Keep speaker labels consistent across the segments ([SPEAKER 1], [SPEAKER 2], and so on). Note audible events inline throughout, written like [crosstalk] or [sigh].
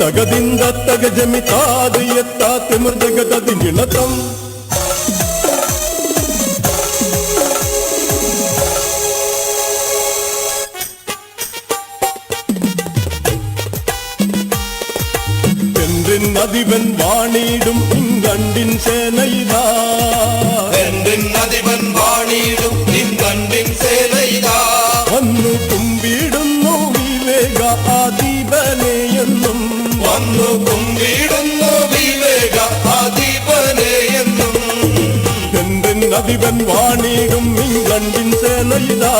[SPEAKER 1] ತಗದಿಂದ ತಗಜಮಿ ತಾದಿಯತ್ತ ತಿಮರ್ ಜಗದದಿ ನಿಳತಂ என்றின் அதிவன் வாணிடும் இங்கண்டின் சேனைதா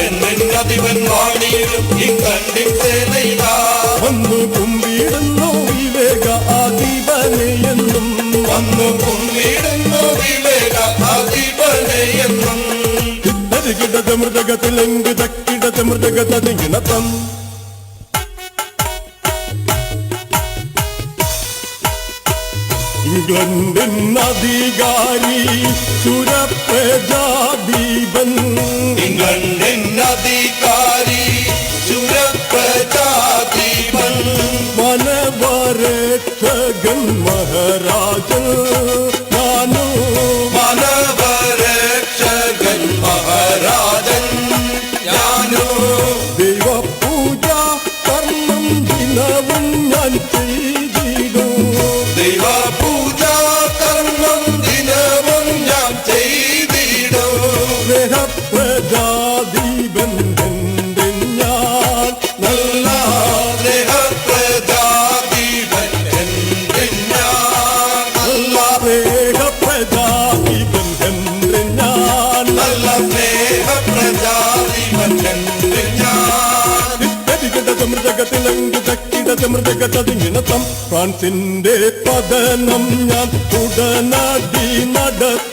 [SPEAKER 2] എന്തിൻ നദിവൻ വാണിയിടും നിൻ കണ്ടിൻ സേനയിതാ
[SPEAKER 1] വന്നു കുമ്പിടുന്നു വിവേക ആദീപനെ എന്നും
[SPEAKER 2] വന്നു കുമ്പിടുന്നു വിവേക അധിപനെ എന്നും
[SPEAKER 1] തരികിടത മൃതകത്തിലെങ്ക് തക്കിടത മൃതകത്തിണത്തം ഇംഗ്ലണ്ടിൻ അധികാരി സുരപ്രജാദീപൻ
[SPEAKER 2] നിങ്ങളുടെ അധികാരി സുരപ്രജാദീപൻ
[SPEAKER 1] വനവരക്ഷകൻ മഹാരാജൻ. മൃതകത്തിണത്തം ഫ്രാൻസിന്റെ പതനം ഞാൻ ഉടനാടി നടത്തിയിടും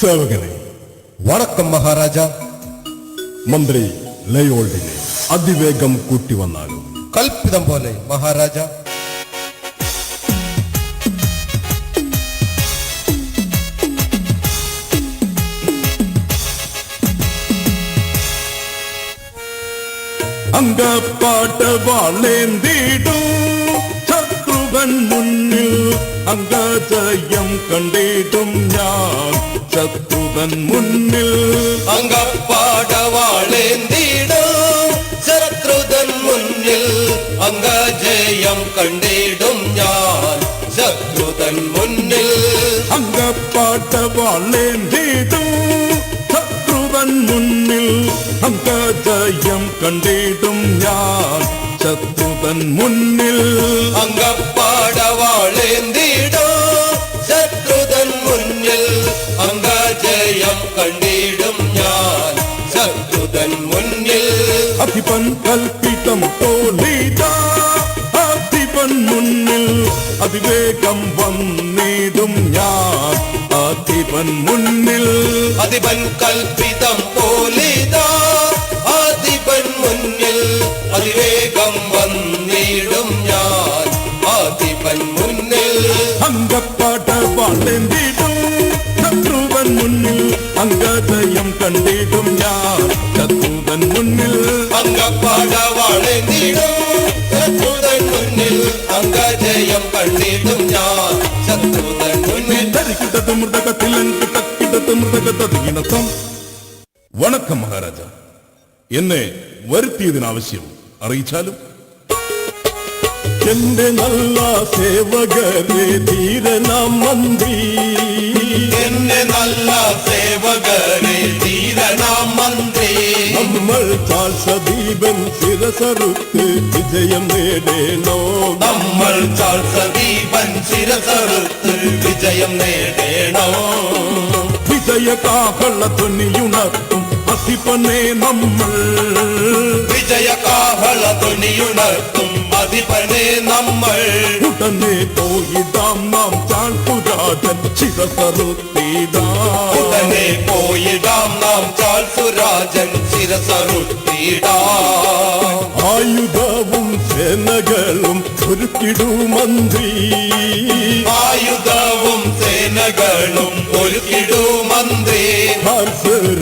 [SPEAKER 1] സേവകനെ
[SPEAKER 3] വടക്കം മഹാരാജ.
[SPEAKER 1] മന്ത്രി ലയോൾഡിനെ അതിവേഗം കൂട്ടി വന്നാലും
[SPEAKER 3] കൽപ്പിതം പോലെ മഹാരാജ.
[SPEAKER 1] അങ്കപ്പാട്ട് വാളേന്തിടും ശത്രുവൻ മുന്നിൽ അംഗജയം കണ്ടിടും ഞാൻ ശത്രുവൻ മുന്നിൽ
[SPEAKER 2] അങ്കപ്പാടവാളേന്തിടും ശത്രുതൻ മുന്നിൽ അംഗജയം കണ്ടിടും ഞാൻ ശത്രുതൻ മുന്നിൽ
[SPEAKER 1] അങ്കപ്പാട്ട് വാളേന്തിടും ശത്രുവൻ മുന്നിൽ അംഗജയം കണ്ടിടും ഞാൻ ശത്രുവൻ മുന്നിൽ
[SPEAKER 2] അങ്കപ്പാടവാളേന്തിടും കണ്ടിടും ഞാൻ.
[SPEAKER 1] ശത്രുവൻ മുന്നിൽ
[SPEAKER 2] അങ്കപ്പാടവാളെന്നിടും ശത്രുതൻ മുന്നിൽ ഞാൻ. മുന്നിൽ
[SPEAKER 1] വണക്കം മഹാരാജ. എന്നെ വരുത്തിയതിനാവശ്യം അറിയിച്ചാലും എന്റെ നല്ല സേവകരെ ധീരനാം മന്ത്രി.
[SPEAKER 2] എന്റെ നല്ല സേവകരെ ധീരനാം മന്ത്രി.
[SPEAKER 1] നമ്മൾ ചാൾസദീപൻ ശിരസറുത്ത് വിജയം നേടേണോ?
[SPEAKER 2] നമ്മൾ ചാൾസദീപൻ ശിരസറുത്ത് വിജയം നേടേണോ?
[SPEAKER 1] വിജയ കാഹള ധ്വനിയുണർത്തും അധിപനെ നമ്മൾ.
[SPEAKER 2] വിജയ കാഹള ധ്വനിയുണർത്തും അധിപനെ നമ്മൾ.
[SPEAKER 1] ഉടനെ പോയിടാം നാം ചാൾപുരാജൻ ശിരസറുത്തിടാം
[SPEAKER 2] ഉടനെ പോയിടാം നാം ചാൾസുരാജൻ ശിരസറുത്തിടാം
[SPEAKER 1] ആയുധവും സേനകളും ഒരുക്കിടൂ മന്ത്രി.
[SPEAKER 2] ആയുധവും സേനകളും ഒരുക്കിടൂ മന്ത്രി.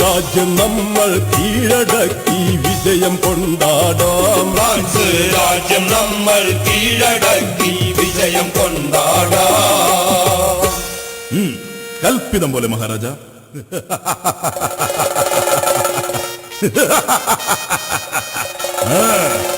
[SPEAKER 1] രാജ്യം നമ്മൾ കീഴടക്കി വിജയം കൊണ്ടാടാം.
[SPEAKER 2] ഫ്രാൻസ് രാജ്യം നമ്മൾ കീഴടക്കി വിജയം കൊണ്ടാടാം.
[SPEAKER 1] കൽപ്പിതം പോലെ മഹാരാജ. ചീറും [laughs]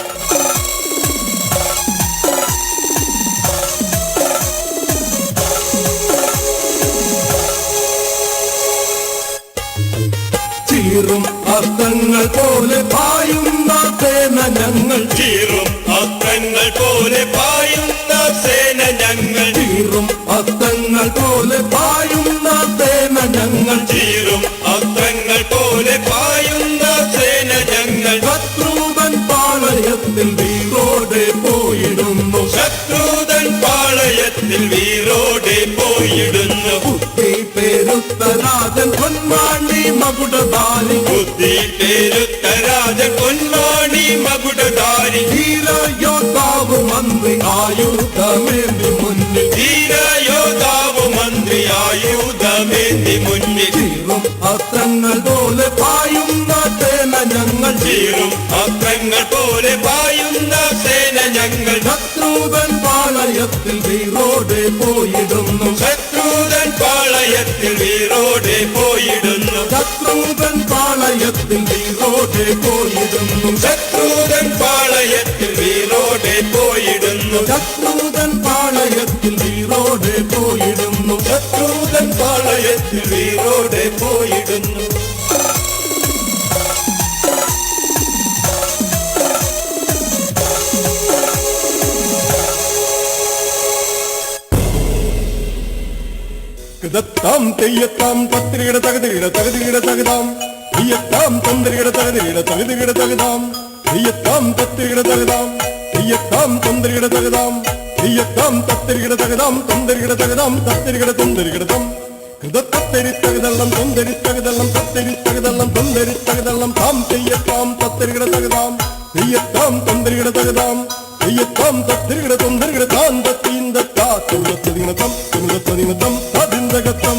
[SPEAKER 1] അസ്തങ്ങൾ പോലെ പായുന്ന സേന ഞങ്ങൾ
[SPEAKER 2] ചീറും അത്തങ്ങൾ പോലെ പായുന്ന സേന ഞങ്ങൾ
[SPEAKER 1] ചീറും അത്തങ്ങൾ പോലെ പായുന്ന സേന ഞങ്ങൾ
[SPEAKER 2] ചീറും അത്തങ്ങൾ പോലെ പായുന്ന സേന ഞങ്ങൾ
[SPEAKER 1] ശത്രുവൻ പാളയത്തിൽ വീറോടെ പോയിടുന്നു
[SPEAKER 2] ശത്രുതൻ പാളയത്തിൽ വീരോടെ പോയിടുന്നു
[SPEAKER 1] മകുടധാരി
[SPEAKER 2] ബുദ്ധി പേരുത്ത രാജ പൊന്മാണി മകുടധാരി
[SPEAKER 1] ധീരയോദ്ധാവ് മന്ത്രി ആയുധമേന്തി മുന്നിൽ.
[SPEAKER 2] ധീരയോധാവ് മന്ത്രി ആയുധമേന്തി മുന്നിൽ.
[SPEAKER 1] ചീറും അത്രങ്ങൾ പോലെ പായുന്ന സേന ഞങ്ങൾ.
[SPEAKER 2] ചീറും അത്രങ്ങൾ പോലെ പായുന്ന സേന ഞങ്ങൾ.
[SPEAKER 1] ശത്രുവൻ പാളയത്തിൽ വീറോടെ പോയിടുന്നു.
[SPEAKER 2] ശത്രുതൻ പാളയത്തിൽ വീരോടെ പോയിടുന്നു.
[SPEAKER 1] ശത്രുവൻ പാളയത്തിൽ വീറോടെ പോയിടുന്നു.
[SPEAKER 2] ശത്രുതൻ പാളയത്തിൽ വീരോടെ പോയിടുന്നു.
[SPEAKER 1] ശത്രുതൻ പാളയത്തിൽ വീറോടെ പോയിടുന്നു.
[SPEAKER 2] ശത്രുതൻ പാളയത്തിൽ വീരോടെ പോയിടുന്നു
[SPEAKER 1] தாம் தெய்யத்தாம் பத்திரிகிட தகுதிகிட தகுதிகிட தகுதாம். ஐயத்தாம் தொந்தரிகிட தகுதிகிட தகுதிகிட தகுதாம். ஐயத்தாம் பத்திரிகிட தகுதாம். ஐயத்தாம் தொந்தரிகிட தகுதாம். ஐயத்தாம் தத்திரிகிட தகுதாம். தொந்தரிகிட தகுதாம் தத்திரிகிட தொந்தரிகிடதாம் கிருதத்தெரித்தகுதெல்லாம் தொந்தெரித்தகுதெல்லாம் தத்தெரித்தகுதெல்லாம் தொந்தெரித்தகுதெல்லாம் தாம் தெய்யத்தாம் தத்திரிகிட தகுதாம். ஐயத்தாம் தொந்தரிகிட தகுதாம். ஐயத்தாம் தத்திரிகிட தொந்தரிகிட தான் தத்தீந்த தா. தொழுத்ததினதம் தொழுத்ததினதம் தது തതിന്തകത്തം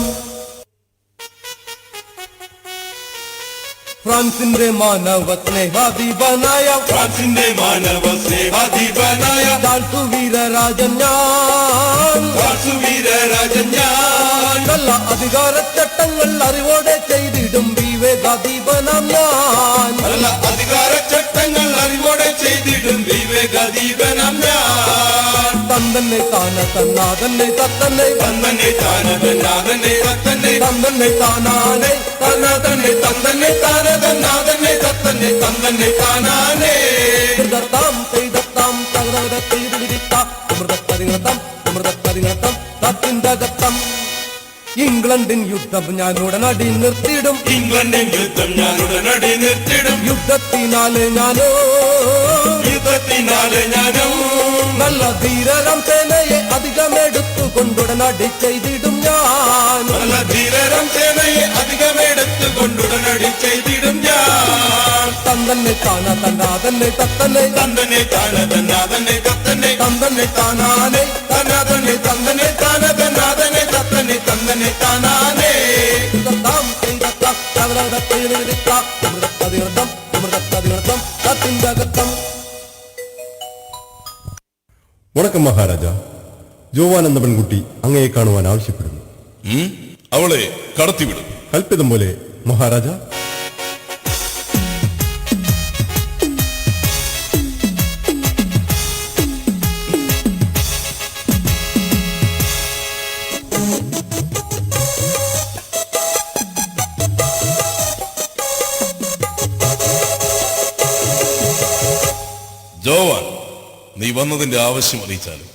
[SPEAKER 3] ഫ്രാൻസിന്റെ മാനവ സ്നേഹാദീപനായ
[SPEAKER 2] ഫ്രാൻസിന്റെ മാനവ സ്നേഹാധിപനായ
[SPEAKER 3] വീര രാജൻ ഞാൻ.
[SPEAKER 2] വാസുവീര രാജൻ ഞാൻ.
[SPEAKER 3] നല്ല അധികാരച്ചട്ടങ്ങൾ അറിവോടെ ചെയ്തിടും വിവേകാദീപനം ഞാൻ. തന്തന്നെ താന തന്നാതന്നെ തത്തന്നെ.
[SPEAKER 2] തന്നനെ തന്നാതന്നെ തത്തന്നെ.
[SPEAKER 3] തന്തന്നെ താനാനെ
[SPEAKER 2] തന്നാതന്നെ തന്നെ താന തന്നാതന്നെ തത്തന്നെ തന്നനെ താനാനെ.
[SPEAKER 3] ദത്താം ചെയ്തത്താം തകൃത ചെയ്തിരിത്താം അമൃതത്തരിങ്ങത്തം അമൃതത്തരിങ്ങത്തം തത്തിന്തകത്തം ഇംഗ്ലണ്ടിൻ യുദ്ധം ഞാൻ ഉടനടി നിർത്തിയിടും.
[SPEAKER 2] ഇംഗ്ലണ്ടിൻ യുദ്ധം ഞാൻ ഉടനടി നിർത്തിയിടും.
[SPEAKER 3] യുദ്ധത്തിനാലെ ഞാനോ.
[SPEAKER 2] യുദ്ധത്തിനാലെ ഞാനും.
[SPEAKER 3] നല്ല ധീരരം സേനയെ അധികമെടുത്തു കൊണ്ടുടനടി ചെയ്തിടും ഞാൻ
[SPEAKER 2] നല്ല ധീരരം സേനയെ അധികമെടുത്തു കൊണ്ടുടനടി ചെയ്തിടും ഞാൻ
[SPEAKER 3] തന്തന്നെ താന തന്നാതന്നെ തത്തന്നെ
[SPEAKER 2] തന്നനെ താനതന്നാഥനെ തത്തന്നെ
[SPEAKER 3] തന്തന്നെ താനാനെ
[SPEAKER 2] തന്നാഥനെ തന്നനെ താനതന്നാഥനെ തത്തന്നെ തന്നനെ താനാനേ
[SPEAKER 3] ഹൃദത്താം ചെയ്തത്താം തകൃത ചെയ്തിരിത്താം അമൃതത്തതിർത്തം
[SPEAKER 4] വണക്കം മഹാരാജ. ജോവാൻ എന്ന പെൺകുട്ടി അങ്ങയെ കാണുവാൻ ആവശ്യപ്പെടുന്നു.
[SPEAKER 1] അവളെ കടത്തിവിടും.
[SPEAKER 4] കൽപ്പിതം പോലെ മഹാരാജ
[SPEAKER 5] നീ വന്നതിന്റെ ആവശ്യം അറിയിച്ചാലും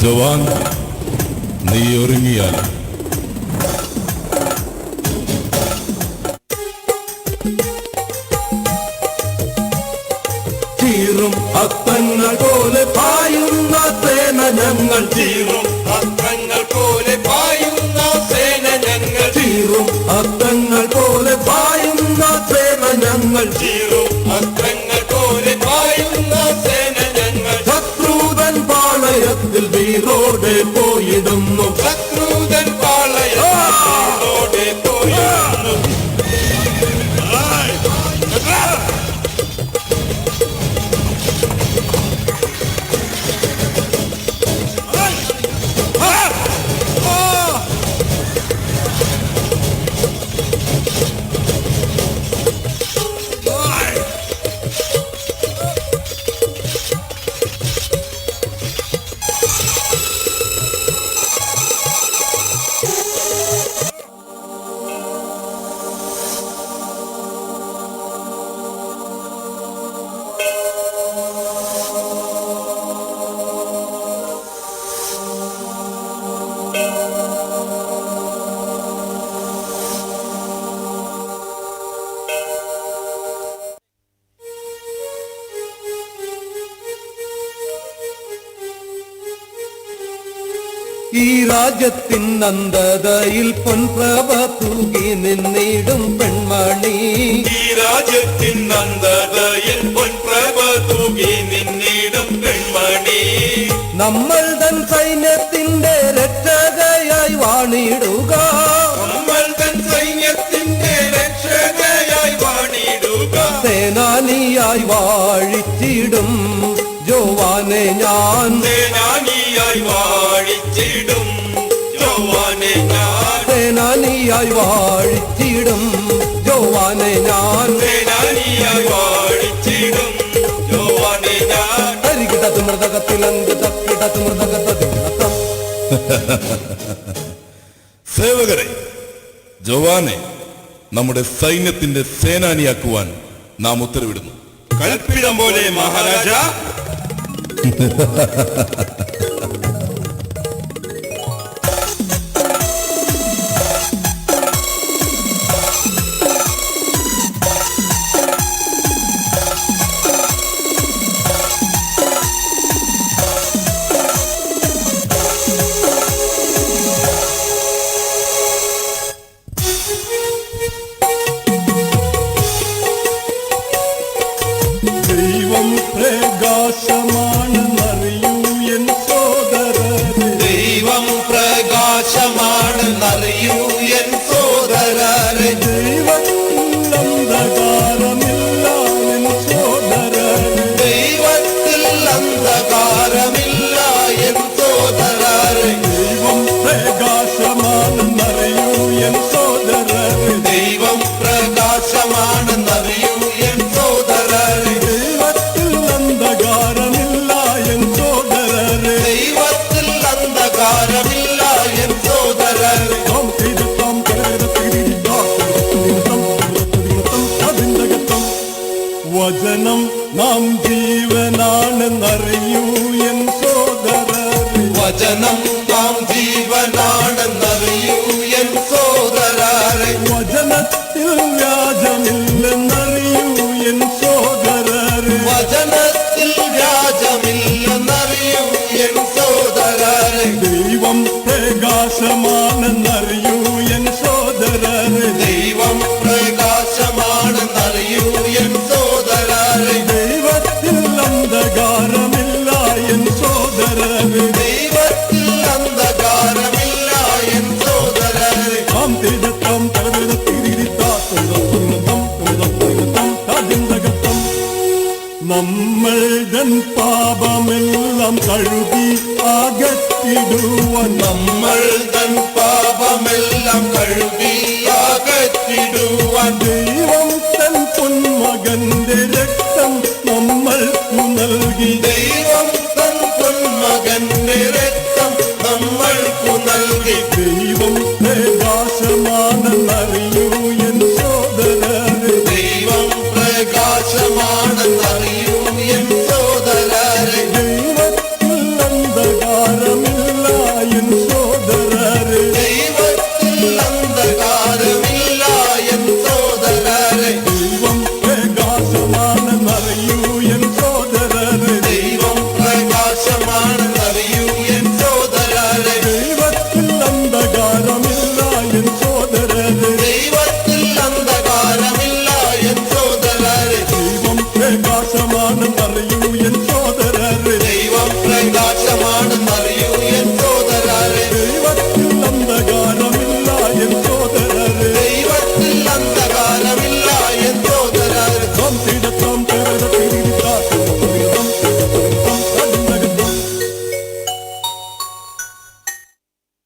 [SPEAKER 5] ജോവാൻ നീ ഒരുങ്ങിയാൽ.
[SPEAKER 3] തീറും അത്തങ്ങൾ പോലെ പായുന്ന സേന ഞങ്ങൾ
[SPEAKER 5] തീറും അത്തങ്ങൾ പോലെ പായുന്ന സേന ഞങ്ങൾ
[SPEAKER 3] തീറും അത്തങ്ങൾ പോലെ പായുന്ന സേന ഞങ്ങൾ
[SPEAKER 5] ചീറും
[SPEAKER 3] രാജ്യത്തിൻ നന്ദതയിൽ പൊൻപ്രഭ തൂകി നിന്നിടും പെൺമണി.
[SPEAKER 5] ഈ രാജ്യത്തിൻ നന്ദതയിൽ പൊൻപ്രഭ തൂകി നിന്നിടും പെൺമണി.
[SPEAKER 3] നമ്മൾ തൻ സൈന്യത്തിന്റെ രക്ഷകയായി വാണിടുക.
[SPEAKER 5] നമ്മൾ തൻ സൈന്യത്തിന്റെ രക്ഷകയായി വാണിടുക.
[SPEAKER 3] സേനാനിയായി വാഴിച്ചിടും. ജോവാനെ ഞാൻ
[SPEAKER 5] സേനാനിയായി വാഴിച്ചിടും
[SPEAKER 3] സേനാനിയായി വാഴിച്ചിടും. ജോവാനെ ഞാൻ
[SPEAKER 5] വേടാനിയായി വാഴിച്ചിടും. ജോവാനെ ഞാൻ
[SPEAKER 3] അരികിടത്ത് മൃതകത്തിലന്ത് തക്കിടത്ത് മൃതകത്തതിൽ [laughs]
[SPEAKER 5] സേവകരെ ജോവാനെ നമ്മുടെ സൈന്യത്തിന്റെ സേനാനിയാക്കുവാൻ നാം ഉത്തരവിടുന്നു. കൽപ്പിടം പോലെ മഹാരാജ. [laughs]
[SPEAKER 1] Kahramanlar